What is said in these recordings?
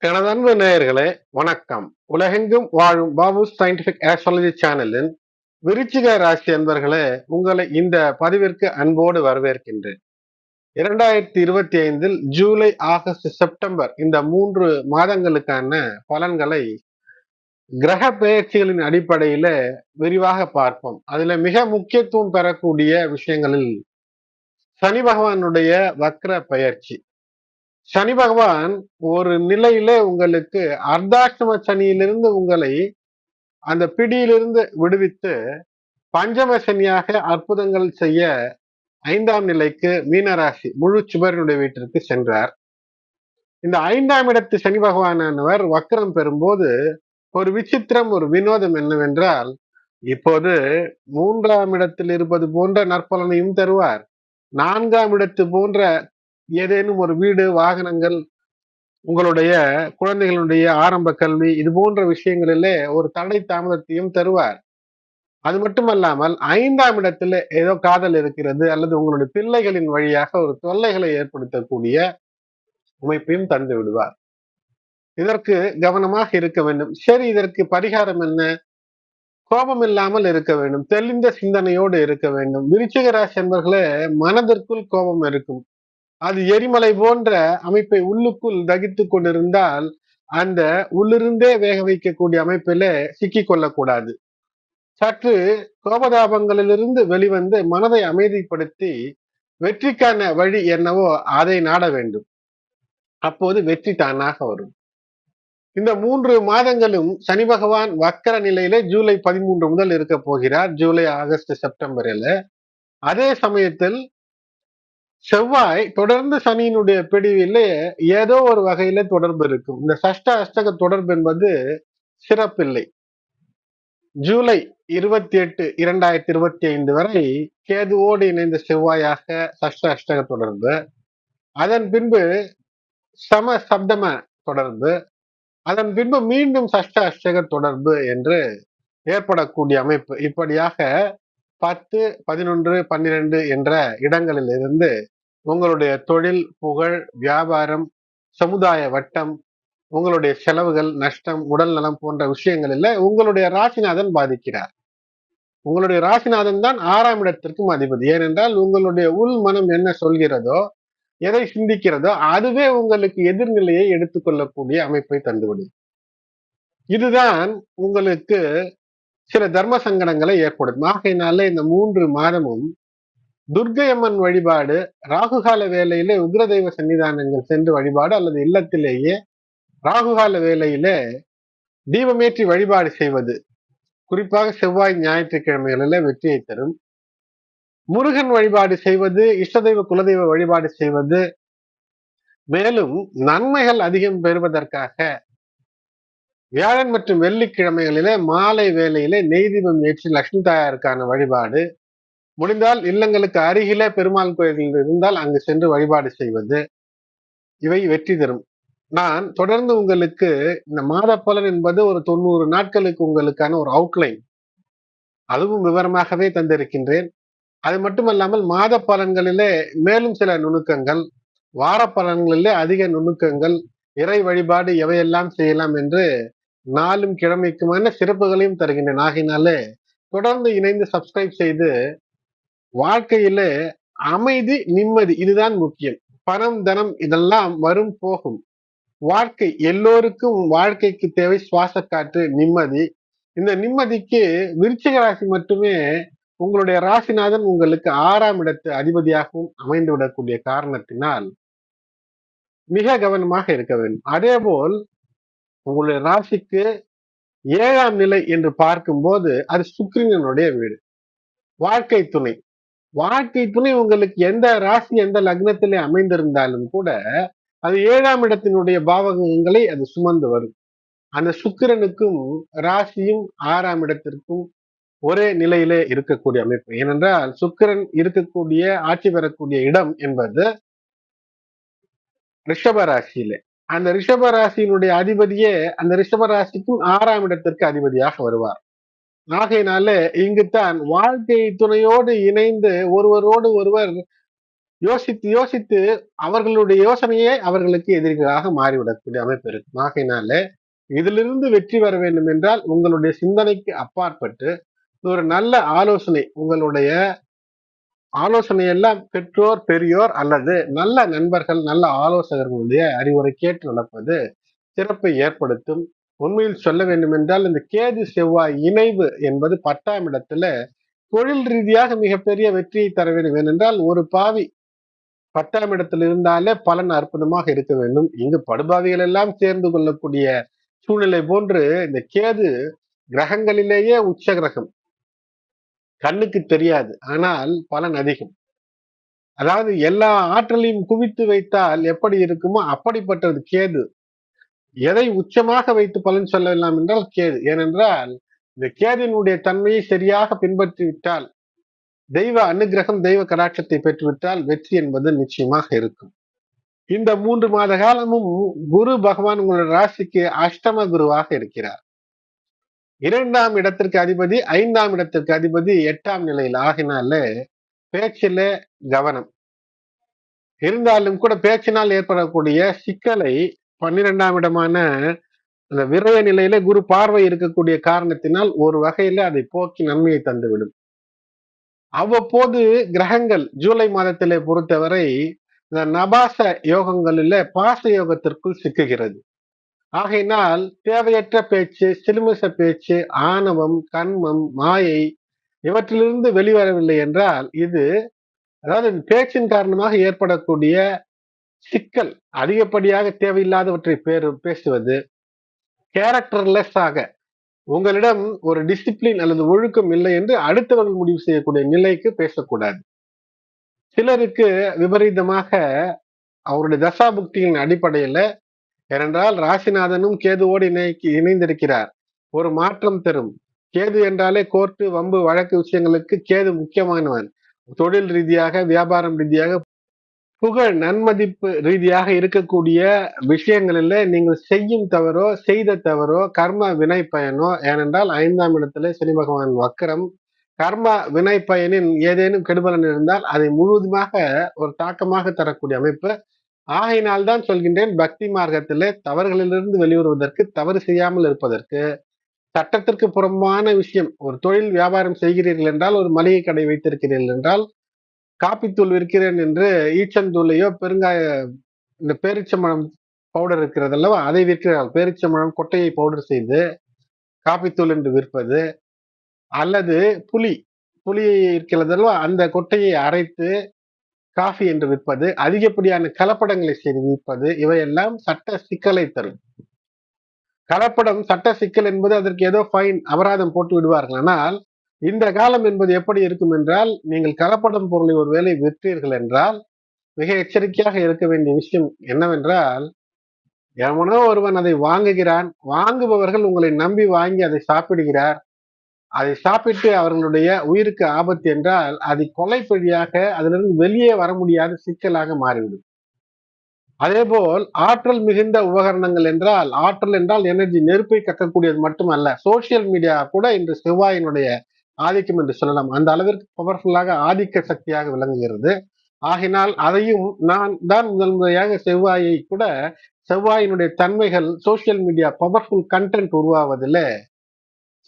எனது அன்பு நேயர்களே வணக்கம். உலகெங்கும் வாழும் பாபு சயின்டிபிக் ஆஸ்ட்ராலஜி சேனலின் விருச்சிக ராசி அன்பர்களே உங்களை இந்த பதிவிற்கு அன்போடு வரவேற்கின்றேன். இரண்டாயிரத்தி இருபத்தி ஐந்தில் ஜூலை ஆகஸ்ட் செப்டம்பர் இந்த மூன்று மாதங்களுக்கான பலன்களை கிரக பெயர்ச்சிகளின் அடிப்படையில விரிவாக பார்ப்போம். அதுல மிக முக்கியத்துவம் பெறக்கூடிய விஷயங்களில் சனி பகவானுடைய வக்ர பெயர்ச்சி. சனி பகவான் ஒரு நிலையில உங்களுக்கு அர்த்தாஷ்டம சனியிலிருந்து உங்களை அந்த பிடியிலிருந்து விடுவித்து பஞ்சம சனியாக அற்புதங்கள் செய்ய ஐந்தாம் நிலைக்கு மீனராசி முழு சுபரனுடைய வீட்டிற்கு சென்றார். இந்த ஐந்தாம் இடத்து சனி பகவானவர் வக்கரம் பெறும்போது ஒரு விசித்திரம் ஒரு வினோதம் என்னவென்றால் இப்போது மூன்றாம் இடத்தில் இருப்பது போன்ற நற்பலனையும் தருவார். நான்காம் இடத்து போன்ற ஏதேனும் ஒரு வீடு வாகனங்கள் உங்களுடைய குழந்தைகளுடைய ஆரம்ப கல்வி இது போன்ற விஷயங்களிலே ஒரு தடை தாமதத்தையும் தருவார். அது மட்டுமல்லாமல் ஐந்தாம் இடத்துல ஏதோ காதல் இருக்கிறது அல்லது உங்களுடைய பிள்ளைகளின் வழியாக ஒரு தொல்லைகளை ஏற்படுத்தக்கூடிய அமைப்பையும் தந்து விடுவார். இதற்கு கவனமாக இருக்க வேண்டும். சரி இதற்கு பரிகாரம் என்ன? கோபம் இல்லாமல் இருக்க வேண்டும். தெளிந்த சிந்தனையோடு இருக்க வேண்டும். விருச்சிக ராசி என்பர்களே மனதிற்குள் கோபம் இருக்கும். அது எரிமலை போன்ற அமைப்பை உள்ளுக்குள் தகித்து கொண்டிருந்தால் அந்த உள்ளிருந்தே வேக வைக்கக்கூடிய அமைப்பில சிக்கி கொள்ளக்கூடாது. சற்று கோபதாபங்களிலிருந்து வெளிவந்து மனதை அமைதிப்படுத்தி வெற்றிக்கான வழி என்னவோ அதை நாட வேண்டும். அப்போது வெற்றி தானாக வரும். இந்த மூன்று மாதங்களும் சனி பகவான் வக்கர நிலையில ஜூலை பதிமூன்று முதல் இருக்க போகிறார். ஜூலை ஆகஸ்ட் செப்டம்பரில். அதே சமயத்தில் செவ்வாய் தொடர்ந்து சனியினுடைய பிடிவிலேயே ஏதோ ஒரு வகையில தொடர்பு இருக்கும். இந்த சஷ்ட அஷ்டக தொடர்பு என்பது சிறப்பில்லை. ஜூலை இருபத்தி எட்டு இரண்டாயிரத்தி இருபத்தி ஐந்து வரை கேதுவோடு இணைந்த செவ்வாயாக சஷ்ட அஷ்டக தொடர்பு. அதன் பின்பு சம சப்தம தொடர்பு. அதன் பின்பு மீண்டும் சஷ்ட அஷ்டக தொடர்பு என்று ஏற்படக்கூடிய அமைப்பு. இப்படியாக பத்து பதினொன்று பன்னிரண்டு என்ற இடங்களிலிருந்து உங்களுடைய தொழில் புகழ் வியாபாரம் சமுதாய வட்டம் உங்களுடைய செலவுகள் நஷ்டம் உடல் நலம் போன்ற விஷயங்களில் உங்களுடைய ராசிநாதன் பாதிக்கிறார். உங்களுடைய ராசிநாதன் தான் ஆறாம் இடத்திற்கும் அதிபதி. ஏனென்றால் உங்களுடைய உள் மனம் என்ன சொல்கிறதோ எதை சிந்திக்கிறதோ அதுவே உங்களுக்கு எதிர்நிலையை எடுத்துக்கொள்ளக்கூடிய அமைப்பை தந்துவிடும். இதுதான் உங்களுக்கு சில தர்ம சங்கடங்களை ஏற்படும் ஆகையினால இந்த மூன்று மாதமும் துர்கையம்மன் வழிபாடு ராகுகால வேலையிலே உக்ரதெய்வ சன்னிதானங்கள் சென்று வழிபாடு அல்லது இல்லத்திலேயே ராகுகால வேலையில தீபமேற்றி வழிபாடு செய்வது. குறிப்பாக செவ்வாய் ஞாயிற்றுக்கிழமைகளில் வெற்றியை தரும். முருகன் வழிபாடு செய்வது இஷ்டதெய்வ குலதெய்வ வழிபாடு செய்வது. மேலும் நன்மைகள் அதிகம் பெறுவதற்காக வியாழன் மற்றும் வெள்ளிக்கிழமைகளிலே மாலை வேலையிலே நெய்தீபம் ஏற்றி லக்ஷ்மி தாயாருக்கான வழிபாடு. முடிந்தால் இல்லங்களுக்கு அருகிலே பெருமாள் கோயில்கள் இருந்தால் அங்கு சென்று வழிபாடு செய்வது. இவை வெற்றி தரும். நான் தொடர்ந்து உங்களுக்கு இந்த மாத பலன் என்பது ஒரு தொண்ணூறு நாட்களுக்கு உங்களுக்கான ஒரு அவுட்லைன் அதுவும் விவரமாகவே தந்திருக்கின்றேன். அது மட்டுமல்லாமல் மாத பலன்களிலே மேலும் சில நுணுக்கங்கள் வார பலன்களிலே அதிக நுணுக்கங்கள் இறை வழிபாடு எவையெல்லாம் செய்யலாம் என்று நாளும் கிழமைக்குமான சிறப்புகளையும் தருகின்றன நாகினாலே தொடர்ந்து இணைந்து சப்ஸ்கிரைப் செய்து வாழ்க்கையில அமைதி நிம்மதி இதுதான் முக்கியம். பணம் தனம் இதெல்லாம் வரும் போகும். வாழ்க்கை எல்லோருக்கும் வாழ்க்கைக்கு தேவை சுவாச காற்று நிம்மதி. இந்த நிம்மதிக்கு விருச்சிக ராசி மட்டுமே உங்களுடைய ராசிநாதன் உங்களுக்கு ஆறாம் இடத்து அதிபதியாகவும் அமைந்து விடக்கூடிய காரணத்தினால் மிக கவனமாக இருக்க வேண்டும். அதே போல் உங்களுடைய ராசிக்கு ஏழாம் நிலை என்று பார்க்கும்போது அது சுக்ரினனுடைய வீடு. வாழ்க்கை துணை. வாழ்க்கை துணை உங்களுக்கு எந்த ராசி எந்த லக்னத்திலே அமைந்திருந்தாலும் கூட அது ஏழாம் இடத்தினுடைய பாவகங்களை அது சுமந்து வரும். அந்த சுக்கிரனுக்கும் ராசியும் ஆறாம் இடத்திற்கும் ஒரே நிலையிலே இருக்கக்கூடிய அமைப்பு. ஏனென்றால் சுக்கிரன் இருக்கக்கூடிய ஆட்சி பெறக்கூடிய இடம் என்பது ரிஷப ராசியிலே. அந்த ரிஷப ராசியினுடைய அதிபதியே அந்த ரிஷப ராசிக்கும் ஆறாம் இடத்திற்கு அதிபதியாக வருவார். ஆகையினால இங்குத்தான் வாழ்க்கை துணையோடு இணைந்து ஒருவரோடு ஒருவர் யோசித்து யோசித்து அவர்களுடைய யோசனையே அவர்களுக்கு எதிரிகளாக மாறிவிடக்கூடிய அமைப்பு இருக்கும். ஆகையினால இதிலிருந்து வெற்றி பெற வேண்டும் என்றால் உங்களுடைய சிந்தனைக்கு அப்பாற்பட்டு ஒரு நல்ல ஆலோசனை உங்களுடைய ஆலோசனை எல்லாம் பெற்றோர் பெரியோர் அல்லது நல்ல நண்பர்கள் நல்ல ஆலோசகர்களுடைய அறிவுரை கேட்டு நடப்பது சிறப்பை ஏற்படுத்தும். உண்மையில் சொல்ல வேண்டும் என்றால் இந்த கேது செவ்வாய் இணைவு என்பது பத்தாம் இடத்துல தொழில் ரீதியாக மிகப்பெரிய வெற்றியை தர வேண்டும். ஏனென்றால் ஒரு பாவி பத்தாம் இடத்தில் இருந்தாலே பலன் அற்புதமாக இருக்க வேண்டும். இங்கு படுபாவிகள் எல்லாம் சேர்ந்து கொள்ளக்கூடிய சூழ்நிலை போன்று இந்த கேது கிரகங்களிலேயே உச்ச கிரகம். கண்ணுக்கு தெரியாது. ஆனால் பலன் அதிகம். அதாவது எல்லா ஆற்றலையும் குவித்து வைத்தால் எப்படி இருக்குமோ அப்படிப்பட்டது கேது. எதை உச்சமாக வைத்து பலன் சொல்லலாம் என்றால் கேது. ஏனென்றால் இந்த கேதினுடைய தன்மையை சரியாக பின்பற்றி விட்டால் தெய்வ அனுகிரகம் தெய்வ கடாட்சத்தை பெற்றுவிட்டால் வெற்றி என்பது நிச்சயமாக இருக்கும். இந்த மூன்று மாத காலமும் குரு பகவான் உங்களுடைய ராசிக்கு அஷ்டம குருவாக இருக்கிறார். இரண்டாம் இடத்திற்கு அதிபதி ஐந்தாம் இடத்திற்கு அதிபதி எட்டாம் நிலையில் ஆகினால பேச்சில கவனம். இருந்தாலும் கூட பேச்சினால் ஏற்படக்கூடிய சிக்கலை பன்னிரெண்டாம் இடமான அந்த விரய நிலையில குரு பார்வை இருக்கக்கூடிய காரணத்தினால் ஒரு வகையில அதை போக்கி நன்மையை தந்துவிடும். அவ்வப்போது கிரகங்கள் ஜூலை மாதத்திலே பொறுத்தவரை இந்த நபாச யோகங்களில பாச யோகத்திற்குள் சிக்குகிறது. ஆகையினால் தேவையற்ற பேச்சு சிலுமிச பேச்சு ஆணவம் கண்மம் மாயை இவற்றிலிருந்து வெளிவரவில்லை என்றால் இது அதாவது பேச்சின் காரணமாக ஏற்படக்கூடிய சிக்கல் அதிகப்படியாக தேவையில்லாதவற்றை பேர் பேசுவது கேரக்டர்லெஸ் ஆக உங்களிடம் ஒரு டிசிப்ளின் அல்லது ஒழுக்கம் இல்லை என்று அடுத்தவர்கள் முடிவு செய்யக்கூடிய நிலைக்கு பேசக்கூடாது. சிலருக்கு விபரீதமாக அவருடைய தசாபுக்தியின் அடிப்படையில ஏனென்றால் ராசிநாதனும் கேதுவோடு இணை இணைந்திருக்கிறார். ஒரு மாற்றம் தரும். கேது என்றாலே கோர்ட்டு வம்பு வழக்கு விஷயங்களுக்கு கேது முக்கியமானவன். தொழில் ரீதியாக வியாபாரம் ரீதியாக புகழ் நன்மதிப்பு ரீதியாக இருக்கக்கூடிய விஷயங்களில் நீங்கள் செய்யும் தவறோ செய்த தவறோ கர்ம வினை பயனோ ஏனென்றால் ஐந்தாம் இடத்துல சனி பகவான் வக்கரம் கர்ம வினை பயனின் ஏதேனும் கெடுபலன் இருந்தால் அதை முழுவதுமாக ஒரு தாக்கமாக தரக்கூடிய அமைப்பு ஆகையினால்தான் சொல்கின்றேன் பக்தி மார்க்கத்திலே தவறுகளிலிருந்து வெளிவருவதற்கு தவறு செய்யாமல் இருப்பதற்கு சட்டத்திற்கு புறம்பான விஷயம் ஒரு தொழில் வியாபாரம் செய்கிறீர்கள் என்றால் ஒரு மளிகை கடை வைத்திருக்கிறீர்கள் என்றால் காப்பித்தூள் விற்கிறேன் என்று ஈச்சந்தூளையோ பெருங்காய இந்த பேரிச்சம்பழம் பவுடர் இருக்கிறது அல்லவா அதை விற்கிறார்கள் பேரிச்சம்பழம் கொட்டையை பவுடர் செய்து காப்பித்தூள் என்று விற்பது அல்லது புலி புளியை இருக்கிறது அல்லவா அந்த கொட்டையை அரைத்து காஃபி என்று விற்பது அதிகப்படியான கலப்படங்களை செய்து விற்பது இவையெல்லாம் சட்ட சிக்கலை தரும். கலப்படம் சட்ட சிக்கல் என்பது அதற்கு ஏதோ ஃபைன் அபராதம் போட்டு விடுவார்கள் ஆனால் இந்த காலம் என்பது எப்படி இருக்கும் என்றால் நீங்கள் கலப்படம் பொருளை ஒருவேளை விற்றீர்கள் என்றால் மிக எச்சரிக்கையாக இருக்க வேண்டிய விஷயம் என்னவென்றால் எவனோ ஒருவன் அதை வாங்குகிறான் வாங்குபவர்கள் உங்களை நம்பி வாங்கி அதை சாப்பிடுகிறார் அதை சாப்பிட்டு அவர்களுடைய உயிருக்கு ஆபத்து என்றால் அது கொலைப்பழியாக அதிலிருந்து வெளியே வர முடியாத சிக்கலாக மாறிவிடும். அதே போல் ஆற்றல் மிகுந்த உபகரணங்கள் என்றால் ஆற்றல் என்றால் எனர்ஜி நெருப்பை கக்கக்கூடியது மட்டுமல்ல சோசியல் மீடியா கூட இன்று செவ்வாயினுடைய ஆதிக்கம் என்று சொல்லலாம். அந்த அளவிற்கு பவர்ஃபுல்லாக ஆதிக்க சக்தியாக விளங்குகிறது. ஆகினால் அதையும் நான் தான் முதல் முறையாக செவ்வாயை கூட செவ்வாயினுடைய தன்மைகள் சோசியல் மீடியா பவர்ஃபுல் கண்டென்ட் உருவாவதில்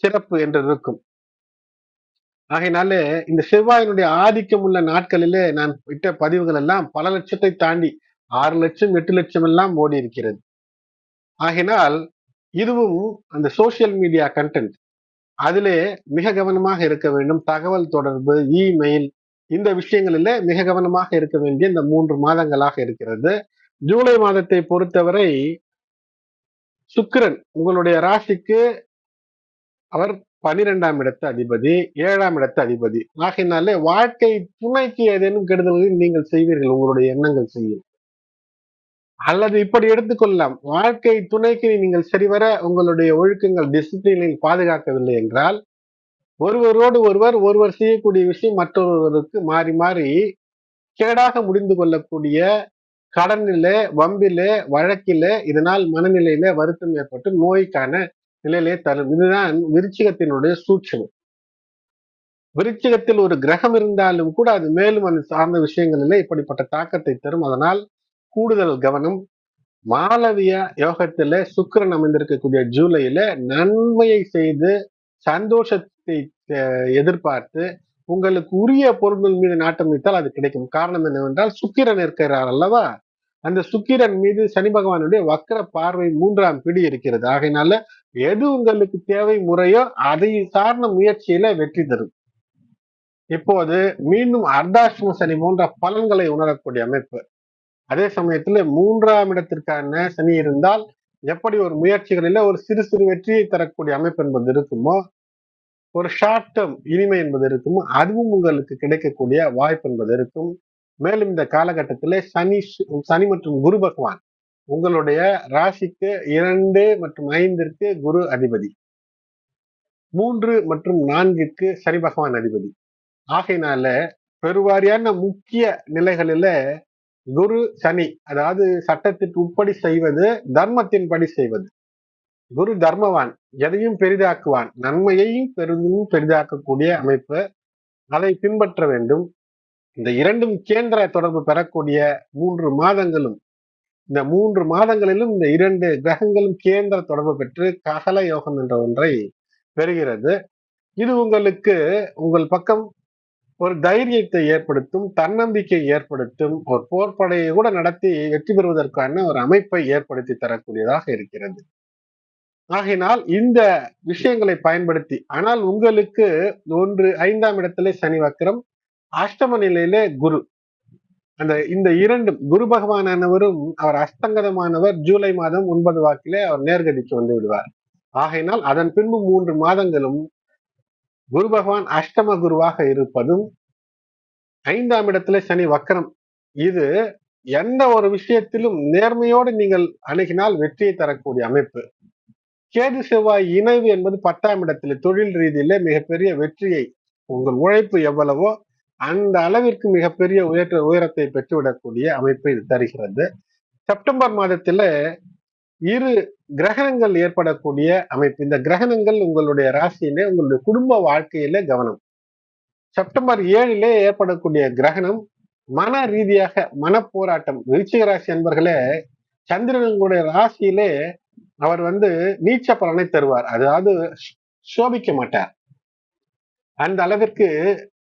சிறப்பு என்று இருக்கும். ஆகையினால இந்த செவ்வாயினுடைய ஆதிக்கம் உள்ள நாட்களிலே நான் விட்ட பதிவுகள் எல்லாம் பல லட்சத்தை தாண்டி ஆறு லட்சம் எட்டு லட்சம் எல்லாம் ஓடி இருக்கிறது. ஆகினால் இதுவும் அந்த சோசியல் மீடியா கண்டென்ட் அதிலே மிக கவனமாக இருக்க வேண்டும். தகவல் தொடர்பு இமெயில் இந்த விஷயங்களில மிக கவனமாக இருக்க வேண்டிய இந்த மூன்று மாதங்களாக இருக்கிறது. ஜூலை மாதத்தை பொறுத்தவரை சுக்கிரன் உங்களுடைய ராசிக்கு அவர் பனிரெண்டாம் இடத்து அதிபதி ஏழாம் இடத்து அதிபதி. ஆகையினாலே வாழ்க்கை துணைக்கு ஏதேனும் கெடுதல்களை நீங்கள் செய்வீர்கள் உங்களுடைய எண்ணங்கள் செய்யும். அல்லது இப்படி எடுத்துக்கொள்ளலாம். வாழ்க்கை துணைக்கு நீங்கள் சரிவர உங்களுடைய ஒழுக்கங்கள் டிசிப்ளினில் பாதுகாக்கவில்லை என்றால் ஒருவரோடு ஒருவர் ஒருவர் செய்யக்கூடிய விஷயம் மற்றொருவருக்கு மாறி மாறி கேடாக முடிந்து கொள்ளக்கூடிய கடனிலே வம்பிலே வழக்கிலே இதனால் மனநிலையில வருத்தம் ஏற்பட்டு நோய்க்கான நிலையிலே தரும் இதுதான் விருச்சிகத்தினுடைய சூட்சம் விருச்சிகத்தில் ஒரு கிரகம் இருந்தாலும் கூட அது மேலும் அது சார்ந்த விஷயங்களிலே இப்படிப்பட்ட தாக்கத்தை தரும். அதனால் கூடுதல் கவனம் மாலவிய யோகத்துல சுக்கிரன் அமைந்திருக்கக்கூடிய ஜூலையில நன்மையை செய்து சந்தோஷத்தை எதிர்பார்த்து உங்களுக்கு உரிய பொருட்கள் மீது நாட்டம் வைத்தால் அது கிடைக்கும். காரணம் என்னவென்றால் சுக்கிரன் இருக்கிறார் அல்லவா? அந்த சுக்கிரன் மீது சனி பகவானுடைய வக்கர பார்வை மூன்றாம் பிடி இருக்கிறது. ஆகையினால எது உங்களுக்கு தேவை முறையோ அதை சார்ந்த முயற்சியில வெற்றி தரும். இப்போது மீண்டும் அர்த்தாஷ்டம சனி போன்ற பலன்களை உணரக்கூடிய அமைப்பு. அதே சமயத்துல மூன்றாம் இடத்திற்கான சனி இருந்தால் எப்படி ஒரு முயற்சிகளில ஒரு சிறு சிறு வெற்றியை தரக்கூடிய அமைப்பு என்பது இருக்குமோ ஒரு ஷார்ட் டேர்ம் இனிமை என்பது இருக்குமோ அதுவும் உங்களுக்கு கிடைக்கக்கூடிய வாய்ப்பு என்பது இருக்கும். மேலும் இந்த காலகட்டத்திலே சனி சனி மற்றும் குரு பகவான் உங்களுடைய ராசிக்கு இரண்டு மற்றும் ஐந்திற்கு குரு அதிபதி. மூன்று மற்றும் நான்கிற்கு சனி பகவான் அதிபதி. ஆகையினால பெருவாரியான முக்கிய நிலைகளில குரு சனி அதாவது சட்டத்திற்கு உட்படி செய்வது தர்மத்தின்படி செய்வது. குரு தர்மவான் எதையும் பெரிதாக்குவான் நன்மையையும் பெரிதும் பெரிதாக்கக்கூடிய அமைப்பு. அதை பின்பற்ற வேண்டும். இந்த இரண்டும் கேந்திர தொடர்பு பெறக்கூடிய மூன்று மாதங்களும் இந்த மூன்று மாதங்களிலும் இந்த இரண்டு கிரகங்களும் கேந்திர தொடர்பு பெற்று ககல யோகம் என்ற ஒன்றை பெறுகிறது. இது உங்களுக்கு உங்கள் பக்கம் ஒரு தைரியத்தை ஏற்படுத்தும் தன்னம்பிக்கை ஏற்படுத்தும் ஒரு போர்ப்படையை கூட நடத்தி வெற்றி பெறுவதற்கான ஒரு அமைப்பை ஏற்படுத்தி தரக்கூடியதாக இருக்கிறது. ஆகையினால் இந்த விஷயங்களை பயன்படுத்தி ஆனால் உங்களுக்கு ஒன்று ஐந்தாம் இடத்திலே சனி வக்கரம் அஷ்டம நிலையிலே குரு. அந்த இந்த இரண்டும் குரு பகவானானவரும் அவர் அஸ்தங்கதமானவர் ஜூலை மாதம் ஒன்பது வாக்கிலே அவர் நேர்கதிக்கு வந்து விடுவார். ஆகையினால் அதன் பின்பு மூன்று மாதங்களும் குரு பகவான் அஷ்டம குருவாக இருப்பதும் ஐந்தாம் இடத்துல சனி வக்கரம். இது எந்த ஒரு விஷயத்திலும் நேர்மையோடு நீங்கள் அணுகினால் வெற்றியை தரக்கூடிய அமைப்பு. கேது செவ்வாய் இணைவு என்பது பத்தாம் இடத்துல தொழில் ரீதியில மிகப்பெரிய வெற்றியை உங்கள் உழைப்பு எவ்வளவோ அந்த அளவிற்கு மிகப்பெரிய உயர்த்த உயரத்தை பெற்றுவிடக்கூடிய அமைப்பை இது தருகிறது. செப்டம்பர் மாதத்துல இரு கிரகணங்கள் ஏற்படக்கூடிய அமைப்பு. இந்த கிரகணங்கள் உங்களுடைய ராசியிலே உங்களுடைய குடும்ப வாழ்க்கையில கவனம். செப்டம்பர் ஏழிலே ஏற்படக்கூடிய கிரகணம் மன ரீதியாக மன போராட்டம் விருச்சிக ராசி என்பர்களே சந்திரனுடைய ராசியிலே அவர் வந்து நீச்ச பலனை தருவார். அதாவது சோபிக்க மாட்டார். அந்த அளவிற்கு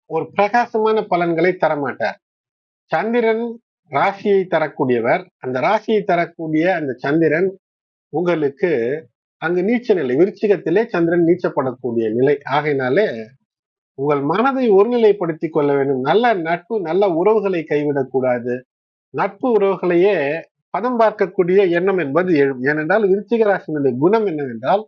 ஒரு பிரகாசமான பலன்களை தரமாட்டார். சந்திரன் ராசியை தரக்கூடியவர். அந்த ராசியை தரக்கூடிய அந்த சந்திரன் உங்களுக்கு அங்கு நீச்ச நிலை விருச்சிகத்திலே சந்திரன் நீச்சப்படக்கூடிய நிலை. ஆகையினாலே உங்கள் மனதை ஒருநிலைப்படுத்திக் கொள்ள வேண்டும். நல்ல நட்பு நல்ல உறவுகளை கைவிடக்கூடாது நட்பு உறவுகளையே பதம் பார்க்கக்கூடிய எண்ணம் என்பது எழும். ஏனென்றால் விருச்சிக ராசியினுடைய குணம் என்னவென்றால்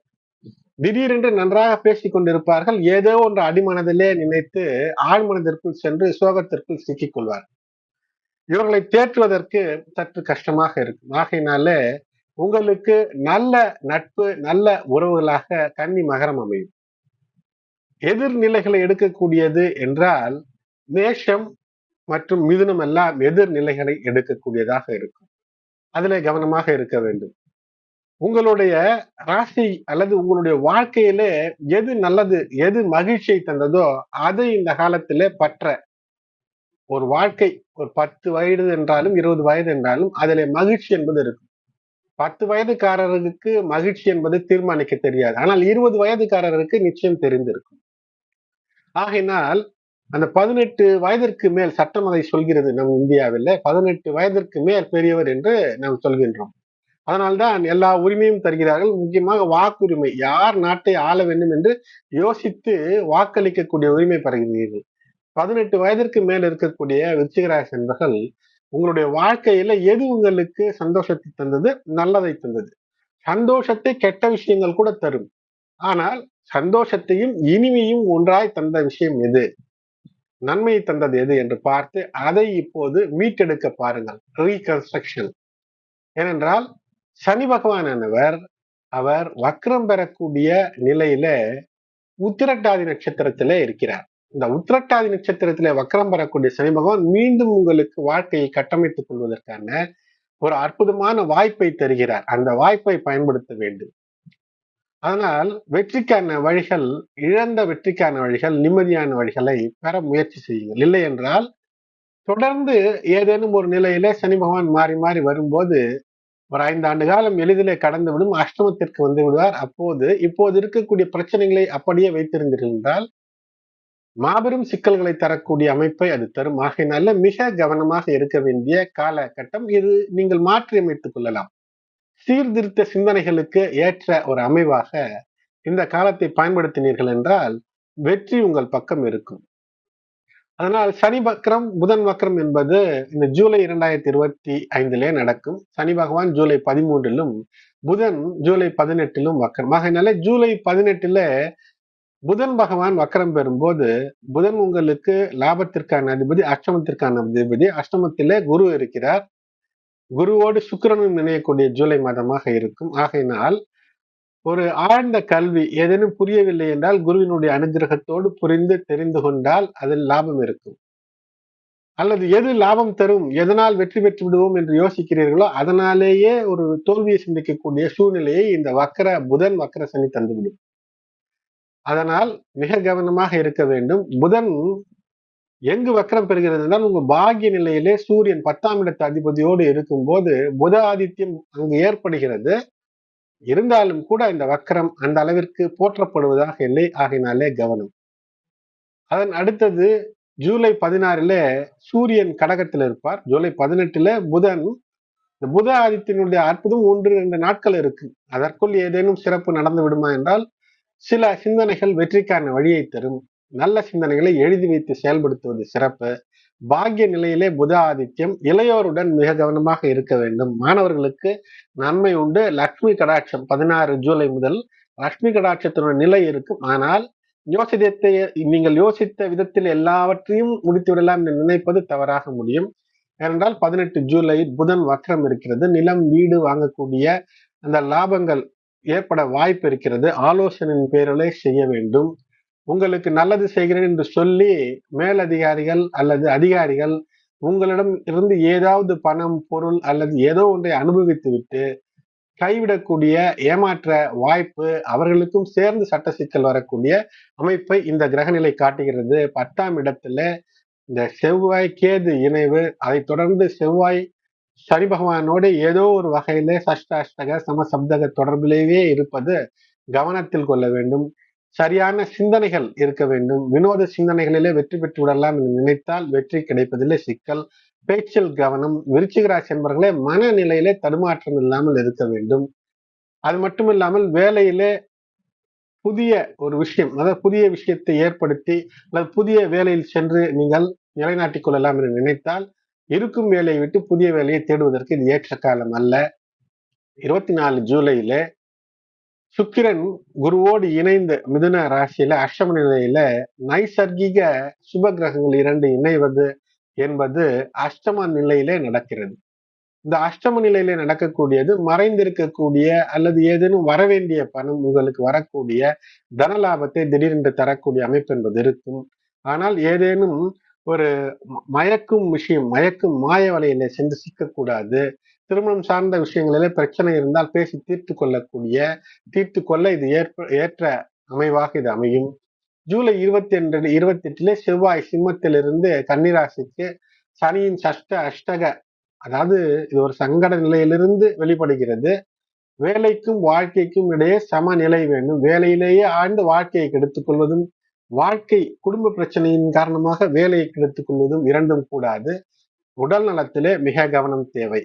திடீரென்று நன்றாக பேசிக் கொண்டிருப்பார்கள். ஏதோ ஒன்று அடிமனதிலே நினைத்து ஆழ்மனதிற்குள் சென்று சோகத்திற்குள் சிக்கிக் கொள்வார்கள். இவர்களை தேற்றுவதற்கு சற்று கஷ்டமாக இருக்கும். ஆகையினாலே உங்களுக்கு நல்ல நட்பு நல்ல உறவுகளாக கன்னி மகரம் அமையும். எதிர்நிலைகளை எடுக்கக்கூடியது என்றால் மேஷம் மற்றும் மிதுனம் எல்லாம் எதிர்நிலைகளை எடுக்கக்கூடியதாக இருக்கும். அதிலே கவனமாக இருக்க வேண்டும். உங்களுடைய ராசி அல்லது உங்களுடைய வாழ்க்கையிலே எது நல்லது எது மகிழ்ச்சியை தந்ததோ அதை இந்த காலத்துல பற்ற. ஒரு வாழ்க்கை ஒரு பத்து வயது என்றாலும் இருபது வயது என்றாலும் அதில் மகிழ்ச்சி என்பது இருக்கும். பத்து வயதுக்காரருக்கு மகிழ்ச்சி என்பது தீர்மானிக்க தெரியாது. ஆனால் இருபது வயதுக்காரருக்கு நிச்சயம் தெரிந்திருக்கும். ஆகையினால் அந்த பதினெட்டு வயதிற்கு மேல் சட்டம் அதை சொல்கிறது நம் இந்தியாவில். பதினெட்டு வயதிற்கு மேல் பெரியவர் என்று நாம் சொல்கின்றோம். அதனால்தான் எல்லா உரிமையும் தருகிறார்கள். முக்கியமாக வாக்குரிமை. யார் நாட்டை ஆள வேண்டும் என்று யோசித்து வாக்களிக்கக்கூடிய உரிமை பெறுகிறீர்கள். பதினெட்டு வயதிற்கு மேல் இருக்கக்கூடிய விருச்சிகராசி என்பர்கள் உங்களுடைய வாழ்க்கையில எது உங்களுக்கு சந்தோஷத்தை தந்தது? நல்லதை தந்தது. சந்தோஷத்தை கெட்ட விஷயங்கள் கூட தரும். ஆனால் சந்தோஷத்தையும் இனிமையும் ஒன்றாய் தந்த விஷயம் எது? நன்மையை தந்தது எது என்று பார்த்து அதை இப்போது மீட்டெடுக்க பாருங்கள். ரீகன்ஸ்ட்ரக்ஷன் ஏனென்றால் சனி பகவானானவர் அவர் வக்ரம் பெறக்கூடிய நிலையில உத்திரட்டாதி நட்சத்திரத்திலே இருக்கிறார். இந்த உத்திரட்டாதி நட்சத்திரத்திலே வக்ரம் பெறக்கூடிய சனி பகவான் மீண்டும் உங்களுக்கு வாழ்க்கையை கட்டமைத்துக் கொள்வதற்கான ஒரு அற்புதமான வாய்ப்பை தருகிறார். அந்த வாய்ப்பை பயன்படுத்த வேண்டும். அதனால் வெற்றிக்கான வழிகள் இழந்த வெற்றிக்கான வழிகள் நிம்மதியான வழிகளை பெற முயற்சி செய்யுங்கள். இல்லை என்றால் தொடர்ந்து ஏதேனும் ஒரு நிலையில சனி பகவான் மாறி மாறி வரும்போது ஒரு ஐந்து ஆண்டு காலம் எளிதிலே கடந்து விடும் அஷ்டமத்திற்கு வந்து விடுவார். அப்போது இப்போது இருக்கக்கூடிய பிரச்சனைகளை அப்படியே வைத்திருந்தீர்கள் என்றால் மாபெரும் சிக்கல்களை தரக்கூடிய அமைப்பை அது தரும். ஆகையினால மிக கவனமாக இருக்க வேண்டிய காலகட்டம் இது. நீங்கள் மாற்றி அமைத்துக் கொள்ளலாம். சீர்திருத்த சிந்தனைகளுக்கு ஏற்ற ஒரு அமைவாக இந்த காலத்தை பயன்படுத்தினீர்கள் என்றால் வெற்றி உங்கள் பக்கம் இருக்கும். அதனால் சனி வக்ரம் புதன் வக்ரம் என்பது இந்த ஜூலை இரண்டாயிரத்தி இருபத்தி ஐந்திலே நடக்கும். சனி பகவான் ஜூலை பதிமூன்றிலும் புதன் ஜூலை பதினெட்டிலும் வக்ரம். ஆகையினால ஜூலை பதினெட்டுல புதன் பகவான் வக்கரம் பெறும்போது புதன் உங்களுக்கு லாபத்திற்கான அதிபதி அஷ்டமத்திற்கான அதிபதி அஷ்டமத்திலே குரு இருக்கிறார். குருவோடு சுக்கிரனும் இணையக்கூடிய ஜூலை மாதமாக இருக்கும். ஆகையினால் ஒரு ஆழ்ந்த கல்வி ஏதேனும் புரியவில்லை என்றால் குருவினுடைய அனுகிரகத்தோடு புரிந்து தெரிந்து கொண்டால் அதில் லாபம் இருக்கும். அல்லது எது லாபம் தரும்? எதனால் வெற்றி பெற்று விடுவோம் என்று யோசிக்கிறீர்களோ அதனாலேயே ஒரு தோல்வியை சிந்திக்கக்கூடிய சூழ்நிலையை இந்த வக்கர புதன் வக்கர சனி தந்துவிடும். அதனால் மிக கவனமாக இருக்க வேண்டும். புதன் எங்கு வக்கரம் பெறுகிறது என்றால் உங்க பாகிய நிலையிலே சூரியன் பத்தாம் இடத்து அதிபதியோடு இருக்கும் போது புத ஆதித்யம் அங்கு ஏற்படுகிறது. இருந்தாலும் கூட இந்த வக்கரம் அந்த அளவிற்கு போற்றப்படுவதாக இல்லை ஆகினாலே கவனம். அதன் அடுத்தது ஜூலை பதினாறுல சூரியன் கடகத்தில் இருப்பார். ஜூலை பதினெட்டுல புதன் இந்த புத ஆதித்தினுடைய அற்புதம் ஒன்று இரண்டு நாட்கள் இருக்கு. அதற்குள் ஏதேனும் சிறப்பு நடந்து விடுமா என்றால் சில சிந்தனைகள் வெற்றிக்கான வழியை தரும். நல்ல சிந்தனைகளை எழுதி வைத்து செயல்படுத்துவது சிறப்பு. பாக்கிய நிலையிலே புத ஆதித்யம் இளையோருடன் மிக கவனமாக இருக்க வேண்டும். மாணவர்களுக்கு நன்மை உண்டு. லக்ஷ்மி கடாட்சம் பதினாறு ஜூலை முதல் லக்ஷ்மி கடாட்சத்தினுடைய நிலை இருக்கும். ஆனால் யோசித்தத்தை நீங்கள் யோசித்த விதத்தில் எல்லாவற்றையும் முடித்து விடலாம் என்று நினைப்பது தவறாக முடியும். ஏனென்றால் பதினெட்டு ஜூலை புதன் வக்கரம் இருக்கிறது. நிலம் வீடு வாங்கக்கூடிய அந்த லாபங்கள் ஏற்பட வாய்ப்பு இருக்கிறது. ஆலோசனையின் பேரலை செய்ய வேண்டும். உங்களுக்கு நல்லது செய்கிறேன் என்று சொல்லி மேலதிகாரிகள் அல்லது அதிகாரிகள் உங்களிடம் இருந்து ஏதாவது பணம் பொருள் அல்லது ஏதோ ஒன்றை அனுபவித்து விட்டு கைவிடக்கூடிய ஏமாற்ற வாய்ப்பு அவர்களுக்கும் சேர்ந்து சட்ட சிக்கல் வரக்கூடிய அமைப்பை இந்த கிரகநிலை காட்டுகிறது. பத்தாம் இடத்துல இந்த செவ்வாய் கேது இணைவு அதை தொடர்ந்து செவ்வாய் சனி பகவானோடு ஏதோ ஒரு வகையிலே சஷ்டாஷ்டக சமசப்தக தொடர்பிலேயே இருப்பது கவனத்தில் கொள்ள வேண்டும். சரியான சிந்தனைகள் இருக்க வேண்டும். வினோத சிந்தனைகளிலே வெற்றி பெற்று விடலாம் என்று நினைத்தால் வெற்றி கிடைப்பதிலே சிக்கல் பேச்சில் கவனம் விருச்சிகராசி என்பவர்களே மனநிலையிலே தடுமாற்றம் இல்லாமல் இருக்க வேண்டும். அது மட்டும் இல்லாமல் வேலையிலே புதிய ஒரு விஷயம் அதாவது புதிய விஷயத்தை ஏற்படுத்தி அல்லது புதிய வேலையில் சென்று நீங்கள் நிலைநாட்டிக் கொள்ளலாம் என்று நினைத்தால் இருக்கும் வேலையை விட்டு புதிய வேலையை தேடுவதற்கு இது ஏற்ற காலம் அல்ல. இருபத்தி நாலு ஜூலையிலே சுக்கிரன் குருவோடு இணைந்த மிதுன ராசியில அஷ்டம நிலையில நைசர்கிக சுப கிரகங்கள் இரண்டு இணைவது என்பது அஷ்டம நிலையிலே நடக்கிறது. இந்த அஷ்டம நிலையில நடக்கக்கூடியது மறைந்திருக்கக்கூடிய அல்லது ஏதேனும் வரவேண்டிய பணம் உங்களுக்கு வரக்கூடிய தன லாபத்தை திடீரென்று தரக்கூடிய அமைப்பு என்பது இருக்கும். ஆனால் ஏதேனும் ஒரு மயக்கும் விஷயம் மயக்கும் மாய வலையில சென்று சிக்கக்கூடாது. திருமணம் சார்ந்த விஷயங்களிலே பிரச்சனை இருந்தால் பேசி தீர்த்து கொள்ளக்கூடிய தீர்த்து கொள்ள இது ஏற்ப ஏற்ற அமைவாக இது அமையும். ஜூலை இருபத்தி ரெண்டு இருபத்தி எட்டுல செவ்வாய் சிம்மத்திலிருந்து கன்னிராசிக்கு சனியின் சஷ்ட அஷ்டக அதாவது இது ஒரு சங்கட நிலையிலிருந்து வெளிப்படுகிறது. வேலைக்கும் வாழ்க்கைக்கும் இடையே சமநிலை வேண்டும். வேலையிலேயே ஆழ்ந்து வாழ்க்கையை கெடுத்துக் கொள்வதும் வாழ்க்கை குடும்ப பிரச்சனையின் காரணமாக வேலையை கெடுத்துக் கொள்வதும் இரண்டும் கூடாது. உடல் நலத்திலே மிக கவனம் தேவை.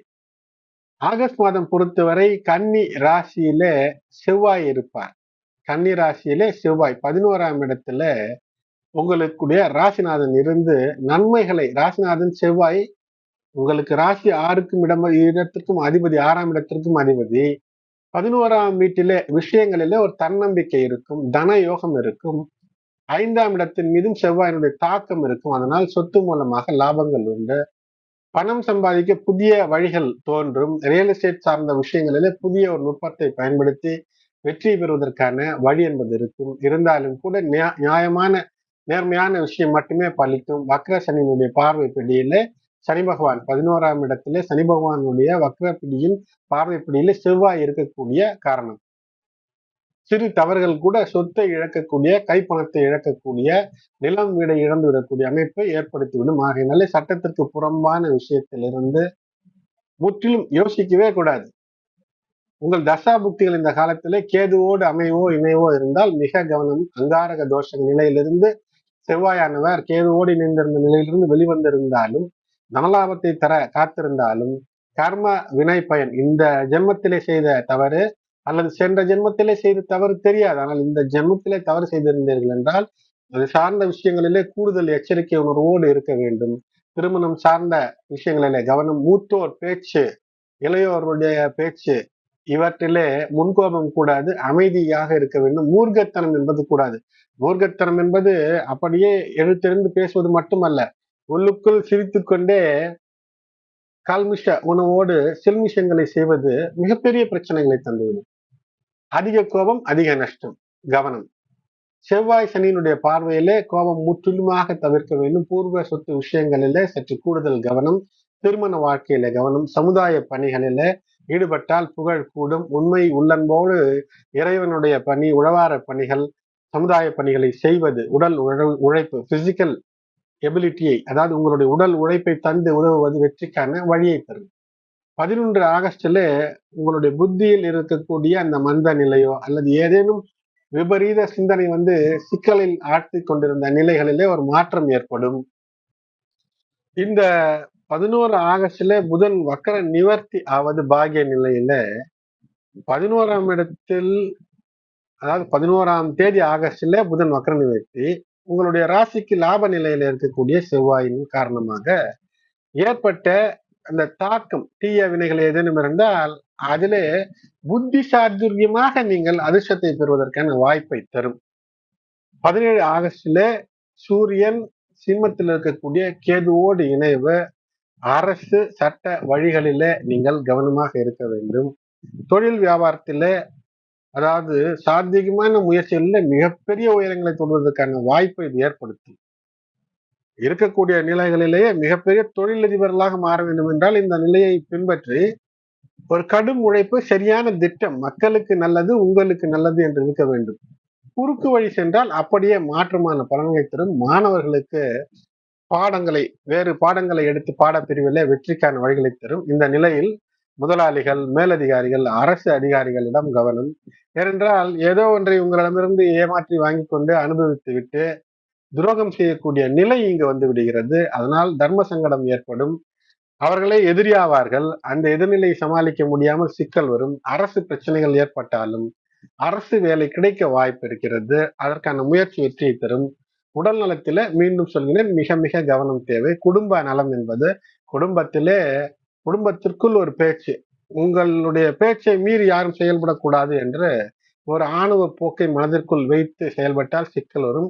ஆகஸ்ட் மாதம் பொறுத்தவரை கன்னி ராசியில செவ்வாய் இருப்பார். கன்னி ராசியிலே செவ்வாய். பதினோராம் இடத்துல உங்களுக்குடைய ராசிநாதன் இருந்து நன்மைகளை ராசிநாதன் செவ்வாய் உங்களுக்கு ராசி ஆறுக்கும் இடம் இடத்திற்கும் அதிபதி ஆறாம் இடத்திற்கும் அதிபதி. பதினோராம் வீட்டிலே விஷயங்களிலே ஒரு தன்னம்பிக்கை இருக்கும் தன யோகம் இருக்கும். ஐந்தாம் இடத்தின் மீதும் செவ்வாயினுடைய தாக்கம் இருக்கும். அதனால் சொத்து மூலமாக லாபங்கள் உண்டு. பணம் சம்பாதிக்க புதிய வழிகள் தோன்றும். ரியல் எஸ்டேட் சார்ந்த விஷயங்களிலே புதிய ஒரு நுட்பத்தை பயன்படுத்தி வெற்றி பெறுவதற்கான வழி என்பது இருக்கும். இருந்தாலும் கூட நியாயமான நேர்மையான விஷயம் மட்டுமே பலிக்கும். வக்ர சனியினுடைய பார்வை பிடியிலே சனி பகவான் பதினோராம் இடத்திலே சனி பகவானுடைய வக்ர பிடியின் பார்வை பிடியில செவ்வாய் இருக்கக்கூடிய காரணம். சிறு தவறுகள் கூட சொத்தை இழக்கக்கூடிய கைப்பணத்தை இழக்கக்கூடிய நிலம் வீடை இழந்து விடக்கூடிய அமைப்பை ஏற்படுத்திவிடும் ஆகையினாலே சட்டத்திற்கு புறம்பான விஷயத்திலிருந்து முற்றிலும் யோசிக்கவே கூடாது. உங்கள் தசா புக்திகள் இந்த காலத்திலே கேதுவோடு அமைவோ இணைவோ இருந்தால் மிக கவனம் அங்காரக தோஷ நிலையிலிருந்து செவ்வாயானவர் கேதுவோடு இணைந்திருந்த நிலையிலிருந்து வெளிவந்திருந்தாலும் தனலாபத்தை தர காத்திருந்தாலும் கர்ம வினை பயன் இந்த ஜென்மத்திலே செய்த தவறு அல்லது சென்ற ஜென்மத்திலே செய்த தவறு தெரியாது. ஆனால் இந்த ஜென்மத்திலே தவறு செய்திருந்தீர்கள் என்றால் அது சார்ந்த விஷயங்களிலே கூடுதல் எச்சரிக்கை உணர்வோடு இருக்க வேண்டும். திருமணம் சார்ந்த விஷயங்களிலே கவனம் மூத்தோர் பேச்சு இளையோருடைய பேச்சு இவற்றிலே முன்கோபம் கூடாது அமைதியாக இருக்க வேண்டும். மூர்க்கத்தனம் என்பது கூடாது. மூர்க்கத்தனம் என்பது அப்படியே எழுத்தெறிந்து பேசுவது மட்டுமல்ல. உள்ளுக்குள் சிரித்து கொண்டே கால்மிஷ உணவோடு சில்மிஷங்களை செய்வது மிகப்பெரிய பிரச்சனைகளை தந்துவிடும். அதிக கோபம் அதிக நஷ்டம் கவனம். செவ்வாய் சனியினுடைய பார்வையிலே கோபம் முற்றிலுமாக தவிர்க்க வேண்டும். பூர்வ சொத்து விஷயங்களில சற்று கூடுதல் கவனம் திருமண வாழ்க்கையில கவனம் சமுதாய பணிகளில ஈடுபட்டால் புகழ் கூடும். உண்மை உள்ளன்போடு இறைவனுடைய பணி உழவார பணிகள் சமுதாய பணிகளை செய்வது உடல் உழைப்பு பிசிக்கல் எபிலிட்டியை அதாவது உங்களுடைய உடல் உழைப்பை தந்து உதவுவது வெற்றிக்கான வழியை தரும். பதினொன்று ஆகஸ்டில் உங்களுடைய புத்தியில் இருக்கக்கூடிய அந்த மந்த நிலையோ அல்லது ஏதேனும் விபரீத சிந்தனை வந்து சிக்கலில் ஆழ்த்தி கொண்டிருந்த நிலைகளிலே ஒரு மாற்றம் ஏற்படும். இந்த பதினோரு ஆகஸ்ட்ல புதன் வக்கர நிவர்த்தி ஆவது பாகிய நிலையில பதினோராம் இடத்தில் அதாவது பதினோராம் தேதி ஆகஸ்ட்ல புதன் வக்கர நிவர்த்தி உங்களுடைய ராசிக்கு லாப நிலையில இருக்கக்கூடிய செவ்வாயின் காரணமாக ஏற்பட்ட அந்த தாக்கம் தீய வினைகள் ஏதேனும் இருந்தால் அதிலே புத்தி சாதுரியமாக நீங்கள் அதிர்ஷ்டத்தை பெறுவதற்கான வாய்ப்பை தரும். பதினேழு ஆகஸ்ட்ல சூரியன் சிம்மத்தில் இருக்கக்கூடிய கேதுவோடு இணைவு அரசு சட்ட வழிகளில நீங்கள் கவனமாக இருக்க வேண்டும். தொழில் வியாபாரத்தில அதாவது சாத்தியமான முயற்சிகளில் மிகப்பெரிய உயரங்களை தொடுவதற்கான வாய்ப்பை இது ஏற்படுத்தும். இருக்கக்கூடிய நிலைகளிலேயே மிகப்பெரிய தொழிலதிபர்களாக மாற வேண்டும் என்றால் இந்த நிலையை பின்பற்றி ஒரு கடும் உழைப்பு சரியான திட்டம் மக்களுக்கு நல்லது உங்களுக்கு நல்லது என்று இருக்க வேண்டும். குறுக்கு வழி சென்றால் அப்படியே மாற்றமான பலன்களை தரும். மாணவர்களுக்கு பாடங்களை வேறு பாடங்களை எடுத்து பாடப்பிரிவில் வெற்றிக்கான வழிகளை தரும். இந்த நிலையில் முதலாளிகள் மேலதிகாரிகள் அரசு அதிகாரிகளிடம் கவனம். ஏனென்றால் ஏதோ ஒன்றை உங்களிடமிருந்து ஏமாற்றி வாங்கி கொண்டு அனுபவித்து விட்டு துரோகம் செய்யக்கூடிய நிலை இங்கு வந்து விடுகிறது. அதனால் தர்ம சங்கடம் ஏற்படும். அவர்களே எதிரியாவார்கள். அந்த எதிர்நிலை சமாளிக்க முடியாமல் சிக்கல் வரும். அரசு பிரச்சனைகள் ஏற்பட்டாலும் அரசு வேலை கிடைக்க வாய்ப்பு இருக்கிறது. அதற்கான முயற்சி வெற்றியை தரும். உடல் நலத்தில மீண்டும் சொல்கிறேன் மிக மிக கவனம் தேவை. குடும்ப நலம் என்பது குடும்பத்திலே குடும்பத்திற்குள் ஒரு பேச்சு. உங்களுடைய பேச்சை மீறி யாரும் செயல்படக்கூடாது என்று ஒரு ஆணவ போக்கை மனதிற்குள் வைத்து செயல்பட்டால் சிக்கல் வரும்.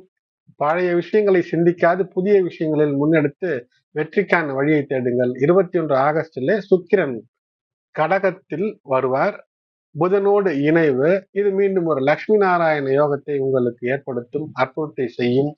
பழைய விஷயங்களை சிந்திக்காது புதிய விஷயங்களில் முன்னெடுத்து வெற்றிக்கான வழியை தேடுங்கள். இருபத்தி ஒன்று ஆகஸ்டில் சுக்கிரன் கடகத்தில் வருவார். புதனோடு இணைவு. இது மீண்டும் ஒரு லக்ஷ்மி நாராயண யோகத்தை உங்களுக்கு ஏற்படுத்தும் அற்புதத்தை செய்யும்.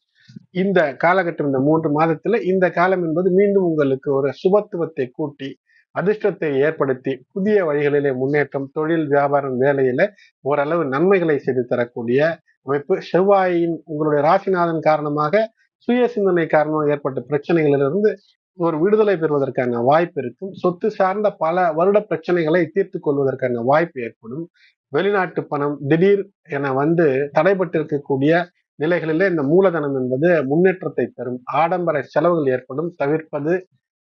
இந்த காலகட்டம் இந்த மூன்று மாதத்துல இந்த காலம் என்பது மீண்டும் உங்களுக்கு ஒரு சுபத்துவத்தை கூட்டி அதிர்ஷ்டத்தை ஏற்படுத்தி புதிய வழிகளிலே முன்னேற்றம் தொழில் வியாபாரம் வேலையில ஓரளவு நன்மைகளை செய்து தரக்கூடிய அமைப்பு. செவ்வாயின் உங்களுடைய ராசிநாதன் காரணமாக சுய சிந்தனை காரணமாக ஏற்பட்ட பிரச்சனைகளிலிருந்து ஒரு விடுதலை பெறுவதற்கான வாய்ப்பு இருக்கும். சொத்து சார்ந்த பல வருட பிரச்சனைகளை தீர்த்து கொள்வதற்கான வாய்ப்பு ஏற்படும். வெளிநாட்டு பணம் திடீர் என வந்து தடைபட்டிருக்கக்கூடிய நிலைகளிலே இந்த மூலதனம் என்பது முன்னேற்றத்தை தரும். ஆடம்பர செலவுகள் ஏற்படும். தவிர்ப்பது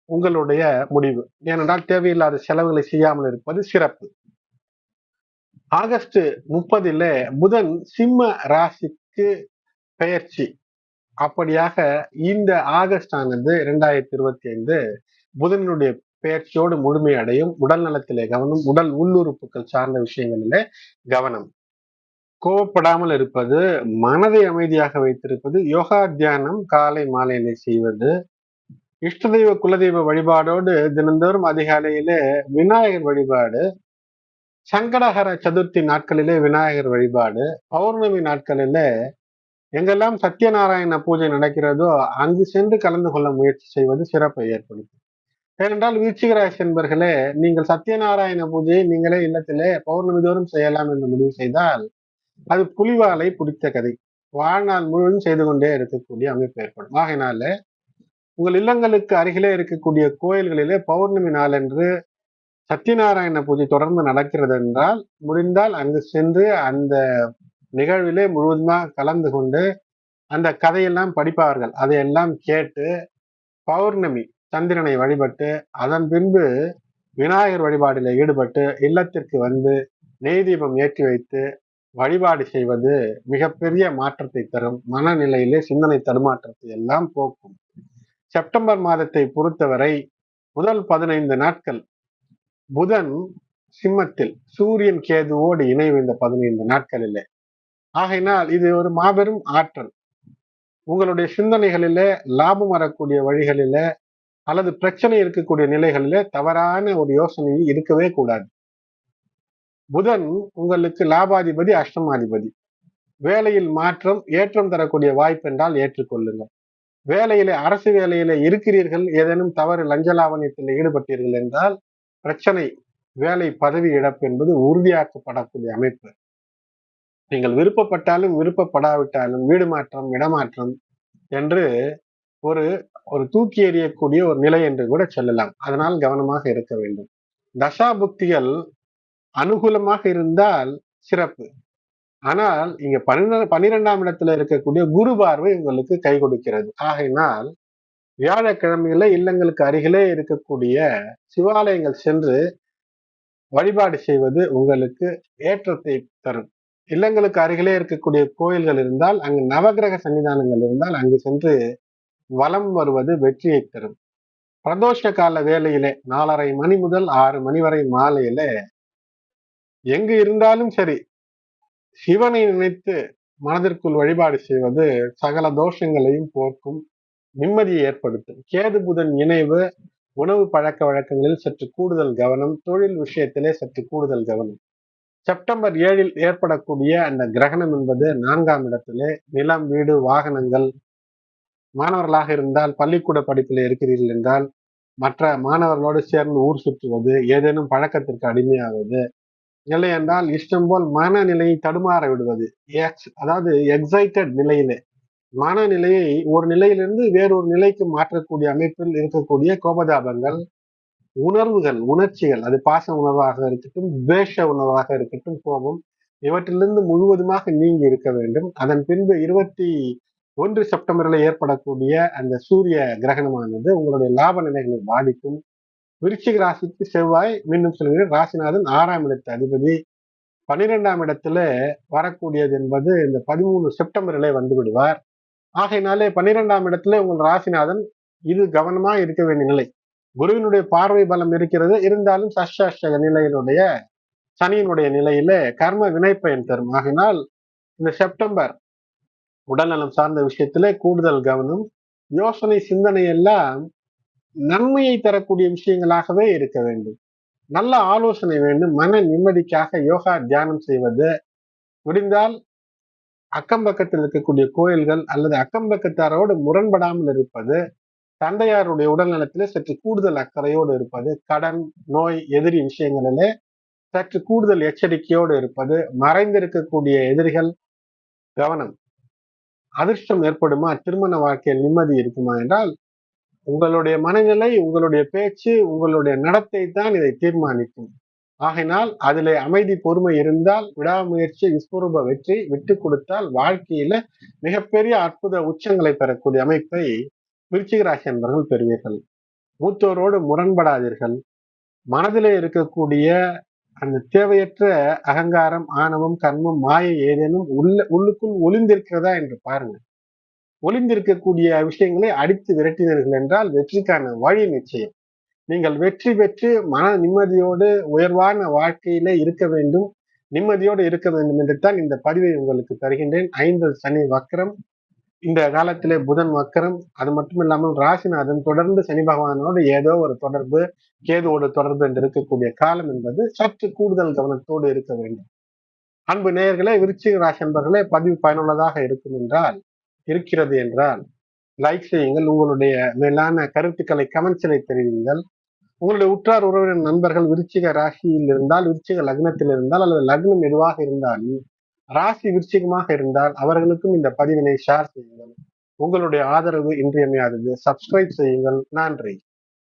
உங்களுடைய முடிவு. ஏனென்றால் தேவையில்லாத செலவுகளை செய்யாமல் இருப்பது சிறப்பு. ஆகஸ்ட் முப்பதுல புதன் சிம்ம ராசிக்கு பெயர்ச்சி. அப்படியாக இந்த ஆகஸ்ட் ஆனது இரண்டாயிரத்தி இருபத்தி ஐந்து புதனுடைய பெயர்ச்சியோடு முழுமையடையும். உடல் நலத்திலே கவனம் உடல் உள்ளுறுப்புகள் சார்ந்த விஷயங்களிலே கவனம். கோவப்படாமல் இருப்பது மனதை அமைதியாக வைத்திருப்பது யோகா தியானம் காலை மாலையிலே செய்வது இஷ்ட தெய்வ குலதெய்வ வழிபாடோடு தினந்தோறும் அதிகாலையிலே விநாயகர் வழிபாடு சங்கடகர சதுர்த்தி நாட்களிலே விநாயகர் வழிபாடு பௌர்ணமி நாட்களிலே எங்கெல்லாம் சத்யநாராயண பூஜை நடக்கிறதோ அங்கு சென்று கலந்து கொள்ள முயற்சி செய்வது சிறப்பை ஏற்படுத்தும். ஏனென்றால் வீச்சிகராசி என்பர்களே நீங்கள் சத்யநாராயண பூஜையை நீங்களே இல்லத்திலே பௌர்ணமி தோறும் செய்யலாம் என்று முடிவு செய்தால் அது புலிவாலை பிடித்த கதை. வாழ்நாள் முழுவதும் செய்து கொண்டே இருக்கக்கூடிய அமைப்பு ஏற்படும். ஆகையினால உங்கள் இல்லங்களுக்கு அருகிலே இருக்கக்கூடிய கோயில்களிலே பௌர்ணமி நாளன்று சத்யநாராயண பூஜை தொடர்ந்து நடக்கிறது என்றால் முடிந்தால் அங்கு சென்று அந்த நிகழ்விலே முழுவதுமாக கலந்து கொண்டு அந்த கதையெல்லாம் படிப்பார்கள். அதையெல்லாம் கேட்டு பௌர்ணமி சந்திரனை வழிபட்டு அதன் பின்பு விநாயகர் வழிபாடில் ஈடுபட்டு இல்லத்திற்கு வந்து நெய் தீபம் ஏற்றி வைத்து வழிபாடு செய்வது மிகப்பெரிய மாற்றத்தை தரும். மனநிலையிலே சிந்தனை தடுமாற்றத்தை எல்லாம் போக்கும். செப்டம்பர் மாதத்தை பொறுத்தவரை முதல் பதினைந்து நாட்கள் புதன் சிம்மத்தில் சூரியன் கேதுவோடு இணைவு இந்த பதினைந்து நாட்களிலே. ஆகையினால் இது ஒரு மாபெரும் ஆற்றல். உங்களுடைய சிந்தனைகளிலே லாபம் வரக்கூடிய வழிகளில அல்லது பிரச்சனை இருக்கக்கூடிய நிலைகளில தவறான ஒரு யோசனை இருக்கவே கூடாது. புதன் உங்களுக்கு லாபாதிபதி அஷ்டமாதிபதி. வேலையில் மாற்றம் ஏற்றம் தரக்கூடிய வாய்ப்பு என்றால் ஏற்றுக்கொள்ளுங்கள். வேலையிலே அரசு வேலையில இருக்கிறீர்கள் ஏதேனும் தவறு லஞ்ச லாவணியத்தில் ஈடுபட்டீர்கள் என்றால் பிரச்சனை வேலை பதவி இழப்பு என்பது உறுதியாக்கப்படக்கூடிய அமைப்பு. நீங்கள் விருப்பப்பட்டாலும் விருப்பப்படாவிட்டாலும் வீடு மாற்றம் இடமாற்றம் என்று ஒரு ஒரு தூக்கி எறியக்கூடிய ஒரு நிலை என்று கூட சொல்லலாம். அதனால் கவனமாக இருக்க வேண்டும். தசா புக்திகள் அனுகூலமாக இருந்தால் சிறப்பு. ஆனால் இங்க பன்னிரெண்டு பன்னிரெண்டாம் இடத்துல இருக்கக்கூடிய குரு பார்வை உங்களுக்கு கை கொடுக்கிறது. ஆகையினால் வியாழக்கிழமையில இல்லங்களுக்கு அருகிலே இருக்கக்கூடிய சிவாலயங்கள் சென்று வழிபாடு செய்வது உங்களுக்கு ஏற்றத்தை தரும். இல்லங்களுக்கு அருகிலே இருக்கக்கூடிய கோயில்கள் இருந்தால் அங்கு நவகிரக சன்னிதானங்கள் இருந்தால் அங்கு சென்று வலம் வருவது வெற்றியை தரும். பிரதோஷ கால வேலையிலே நாலரை மணி முதல் ஆறு மணி வரை மாலையில எங்கு இருந்தாலும் சரி சிவனை நினைத்து மனதிற்குள் வழிபாடு செய்வது சகல தோஷங்களையும் போக்கும் நிம்மதியை ஏற்படுத்தும். கேது புதன் இணைவு உணவு பழக்க வழக்கங்களில் சற்று கூடுதல் கவனம் தொழில் விஷயத்திலே சற்று கூடுதல் கவனம். செப்டம்பர் ஏழில் ஏற்படக்கூடிய அந்த கிரகணம் என்பது நான்காம் இடத்திலே நிலம் வீடு வாகனங்கள் மாணவர்களாக இருந்தால் பள்ளிக்கூட படிப்பில் இருக்கிறீர்கள் என்றால் மற்ற மாணவர்களோடு சேர்ந்து ஊர் சுற்றுவது ஏதேனும் பழக்கத்திற்கு அடிமையாவது இல்லை என்றால் இஷ்டம் போல் மனநிலையை தடுமாற விடுவது எக்ஸ் அதாவது எக்ஸைட்டட் நிலையிலே மனநிலையை ஒரு நிலையிலிருந்து வேறொரு நிலைக்கு மாற்றக்கூடிய அமைப்பில் இருக்கக்கூடிய கோபதாபங்கள் உணர்வுகள் உணர்ச்சிகள் அது பாச உணர்வாக இருக்கட்டும் துவேஷ உணர்வாக இருக்கட்டும் கோபம் இவற்றிலிருந்து முழுவதுமாக நீங்கி இருக்க வேண்டும். அதன் பின்பு இருபத்தி ஒன்று செப்டம்பரில் ஏற்படக்கூடிய அந்த சூரிய கிரகணமானது உங்களுடைய லாப நிலைகளை பாதிக்கும். விருச்சிக ராசிக்கு செவ்வாய் மீண்டும் சொல்கிறேன் ராசிநாதன் ஆறாம் இடத்து அதிபதி. பன்னிரெண்டாம் இடத்துல வரக்கூடியது என்பது இந்த பதிமூணு செப்டம்பரிலே வந்து விடுவார். ஆகையினாலே பன்னிரெண்டாம் இடத்துல உங்கள் ராசிநாதன் இது கவனமா இருக்க வேண்டிய நிலை. குருவினுடைய பார்வை பலம் இருக்கிறது. இருந்தாலும் சஷ்டாஷ்டக நிலையினுடைய சனியினுடைய நிலையில கர்ம வினைப்பயன் தரும். ஆகினால் இந்த செப்டம்பர் உடல்நலம் சார்ந்த விஷயத்துல கூடுதல் கவனம் யோசனை சிந்தனை எல்லாம் நன்மையை தரக்கூடிய விஷயங்களாகவே இருக்க வேண்டும். நல்ல ஆலோசனை வேண்டும். மன நிம்மதிக்காக யோகா தியானம் செய்வது. முடிந்தால் அக்கம் பக்கத்தில் இருக்கக்கூடிய கோயில்கள் அல்லது அக்கம் பக்கத்தாரோடு முரண்படாமல் இருப்பது தந்தையாருடைய உடல் நலத்திலே சற்று கூடுதல் அக்கறையோடு இருப்பது கடன் நோய் எதிரி விஷயங்களிலே சற்று கூடுதல் எச்சரிக்கையோடு இருப்பது மறைந்திருக்கக்கூடிய எதிரிகள் கவனம். அதிர்ஷ்டம் ஏற்படுமா? திருமண வாழ்க்கையில் நிம்மதி இருக்குமா என்றால் உங்களுடைய மனநிலை உங்களுடைய பேச்சு உங்களுடைய நடத்தை தான் இதை தீர்மானிக்கும். ஆகினால் அதில் அமைதி பொறுமை இருந்தால் விடாமுயற்சி விஸ்வரூப வெற்றி விட்டு கொடுத்தால் வாழ்க்கையில மிகப்பெரிய அற்புத உச்சங்களை பெறக்கூடிய அமைப்பை விருச்சிக ராசி என்பவர்கள் பெறுவீர்கள். மூத்தோரோடு முரண்படாதீர்கள். மனதிலே இருக்கக்கூடிய அந்த தேவையற்ற அகங்காரம் ஆணவம் கர்மம் மாயை ஏதேனும் உள்ள உள்ளுக்குள் ஒளிந்திருக்கிறதா என்று பாருங்க. ஒளிந்திருக்கக்கூடிய விஷயங்களை அடித்து விரட்டினீர்கள் என்றால் வெற்றிக்கான வழி நிச்சயம். நீங்கள் வெற்றி பெற்று மன நிம்மதியோடு உயர்வான வாழ்க்கையில இருக்க வேண்டும். நிம்மதியோடு இருக்க வேண்டும் என்று தான் இந்த பதிவை உங்களுக்கு தருகின்றேன். ஐந்து சனி வக்கரம் இந்த காலத்திலே புதன் வக்கரம் அது மட்டும் இல்லாமல் ராசிநாதன் தொடர்ந்து சனி பகவானோடு ஏதோ ஒரு தொடர்பு கேதுவோடு தொடர்பு என்று இருக்கக்கூடிய காலம் என்பது சற்று கூடுதல் கவனத்தோடு இருக்க வேண்டும். அன்பு நேயர்களே விருச்சிக ராசி என்பர்களே பதிவு பயனுள்ளதாக இருக்கும் என்றால் இருக்கிறது என்றால் லைக் செய்யுங்கள். உங்களுடைய மேலான கருத்துக்களை கமெண்ட்ஸில் தெரிவிங்கள் உங்களுடைய உற்றார் உறவினர் நண்பர்கள் விருச்சிக ராசியில் இருந்தால் விருச்சிக லக்னத்தில் இருந்தால் அல்லது லக்னம் எதுவாக இருந்தாலும் ராசி விருச்சிகமாக இருந்தால் அவர்களுக்கும் இந்த பதிவினை ஷேர் செய்யுங்கள். உங்களுடைய ஆதரவு இன்றியமையாதது. சப்ஸ்கிரைப் செய்யுங்கள். நன்றி.